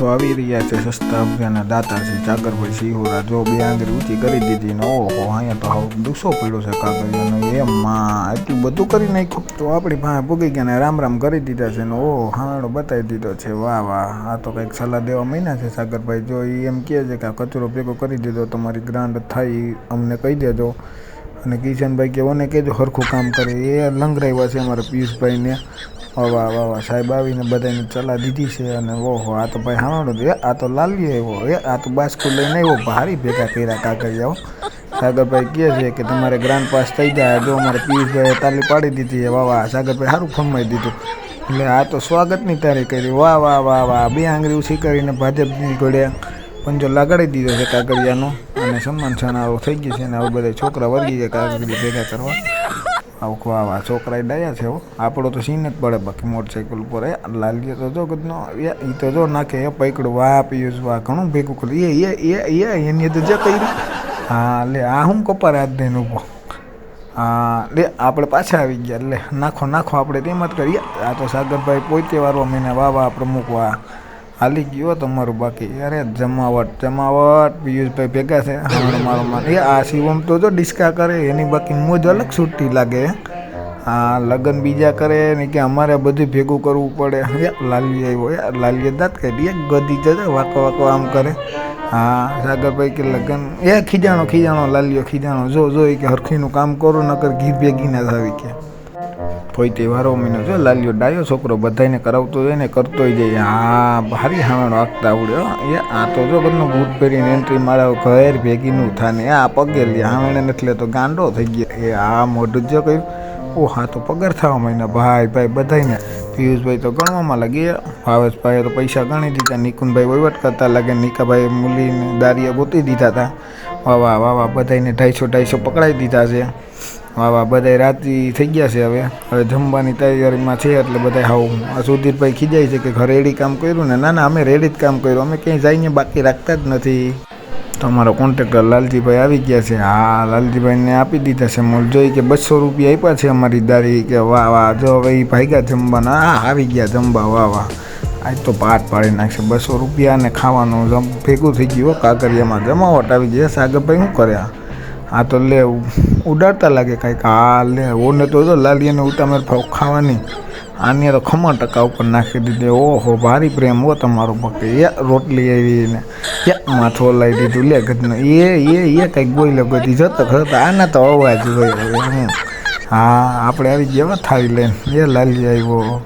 તો આવી રહ્યા છે. સસ્તા અભિયાનના દાતા છે. ચાકરભાઈ સિંહોરા જો બે આંગળી ઊંચી કરી દીધી. ને ઓહો, અહીંયા તો હાવ દુસો પડ્યો છે કાગળિયાનો. એમાં એટલું બધું કરી નાખ્યું. તો આપણી પાસે ભૂગી ગયા ને રામ રામ કરી દીધા છે ને ઓહ હાણો બતાવી દીધો છે. વાહ વાહ. આ તો કંઈક સલાહ દેવા મહિના છે સાગરભાઈ. જો એ એમ કહે છે કે આ કચરો ભેગો કરી દીધો, તમારી ગ્રાન્ડ થાય અમને કહી દેજો. અને કિશનભાઈ કે ઓને કહેજો સરખું કામ કરે. એ લંગરાવ્યા છે અમારા પિયુષભાઈને. વાહ વાહ વાહ સાહેબ આવીને બધાને ચલા દીધી છે અને ઓહો, આ તો ભાઈ હાવડો એ, આ તો લાલ્યો આવ્યો. એ, આ તો બાસ્કુ લઈને આવ્યો. ભારી ભેગા કર્યા કાગળિયાઓ સાગરભાઈ કહે છે કે તમારે ગ્રાન્ડ પાસ થઈ જાય. જો અમારે પિયુષભાઈએ તાલી પાડી દીધી વાહ વાહ. સાગરભાઈ સારું ફરમાઈ દીધું. એટલે આ તો સ્વાગતની તારી કરી. વાહ વાહ વાહ વાહ. બે આંગળી ઉછી કરીને ભાજપની ઘોડે પંજો લગાડી દીધો છે કાગળિયાનો. અને સન્માન સનારો થઈ ગયું છે. અને હવે બધા છોકરા વર્ગી ગયા કાગળિયા ભેગા કરવા. આવું વાહ વાહ છોકરા ડાયા છે આપણો તો સીન જ પડે બાકી મોટરસાઇકલ ઉપર એ લાલીએ તો જો કદનો એ તો જો નાખે એ પૈકડું વાહ પિયુષ વાહ ઘણું ભેગું કર્યું. એ એ એ એ, એની અંદર જે કર્યું. હા, લે, આ હું કપાર હાથ દઈને ઊભો. હા, લે, આપણે પાછા આવી ગયા. લે, નાખો નાખો આપણે તેમ જ કરીએ. આ તો સાગરભાઈ પોતે વારવા મહિને વાહ વાહ પ્રમુખ વાહ હાલી ગયો તમારું બાકી. અરે જમાવટ જમાવટ. પિયુષભાઈ ભેગા છે. એ આ શિવમ તો જો ડિસ્કા કરે, એની બાકી મોજ અલગ છૂટી લાગે. આ લગ્ન બીજા કરે, ને કે અમારે બધું ભેગું કરવું પડે. એ લાલી આવ્યો. યાર લાલીએ દાંત કરી એક ગદી જશે વાકો વાકો આમ કરે. હા, સાગરભાઈ કે લગ્ન. એ ખીજાણો ખીજાણો લાલીઓ ખીજાણો. જો જો એ કે હરખીનું કામ કરો, નકર ઘી ભેગી ના થાવી કે. કોઈ તહેવારો મહિનો જો લાલ્યો ડાયો, છોકરો બધાને કરાવતો જાય ને કરતો જાય. હા ભારી હાવણો આખતા આવડ્યો એ આ તો જો ઘરનો બૂટ પહેરીને એન્ટ્રી મારા ઘર ભેગીનું થાને. આ પગે લે હાવણે એટલે તો ગાંડો થઈ ગયા. એ આ મોઢું જ કહ્યું ઓ હા તો પગાર થવા મહિના ભાઈ ભાઈ બધાને પિયુષભાઈ તો ગણવામાં લાગી ભાવેશભાઈએ તો પૈસા ગણી દીધા. નિકુંજભાઈ વહીવટ કરતા લાગે નિકાભાઈ મૂલીને દારીએ ગોતી દીધા હતા. વાહ વાહ વાહ બધાને ઢાઈસો ઢાઈસો પકડાઈ દીધા છે. વાહ બધા રાત્રિ થઈ ગયા છે હવે. હવે જમવાની તૈયારીમાં છે એટલે બધા હાવ આ સુધીરભાઈ ખીજાય છે કે ઘરે રેડી કામ કર્યું ને ના ના અમે રેડી જ કામ કર્યું. અમે ક્યાંય જઈને બાકી રાખતા જ નથી. તમારો કોન્ટેક્ટર લાલજીભાઈ આવી ગયા છે. હા, લાલજીભાઈને આપી દીધા છે. મોલ જોઈ કે બસો રૂપિયા આપ્યા છે અમારી દારી કે વાહ વાહ, જો હવે એ ભાગ્યા જમવાના. હા આવી ગયા જમવા, વાહ વાહ. આજ તો પાટ પાડી નાખશે. બસો રૂપિયા ને ખાવાનું ભેગું થઈ ગયું કાંકરિયામાં જમાવટ આવી ગયા સાગરભાઈ શું કર્યા? આ તો લે ઉડાડતા લાગે કાંઈક. હા લે, ઓને તો જો લાલીને ઉતામેર ખાવાની. આને તો ખમણ ટકા ઉપર નાખી દીધી. ઓહો, ભારી પ્રેમ હો તમારો પકડી એ રોટલી આવી ને ક્યાં માથો લાવી દીધું. લે ગદનો એ એ એ કંઈક બોલે ગતી. જતો ખરતો આના તો અવાજ હોય. હું, આપણે આવી ગયા થાવી લઈને. એ લાલી આવ્યો.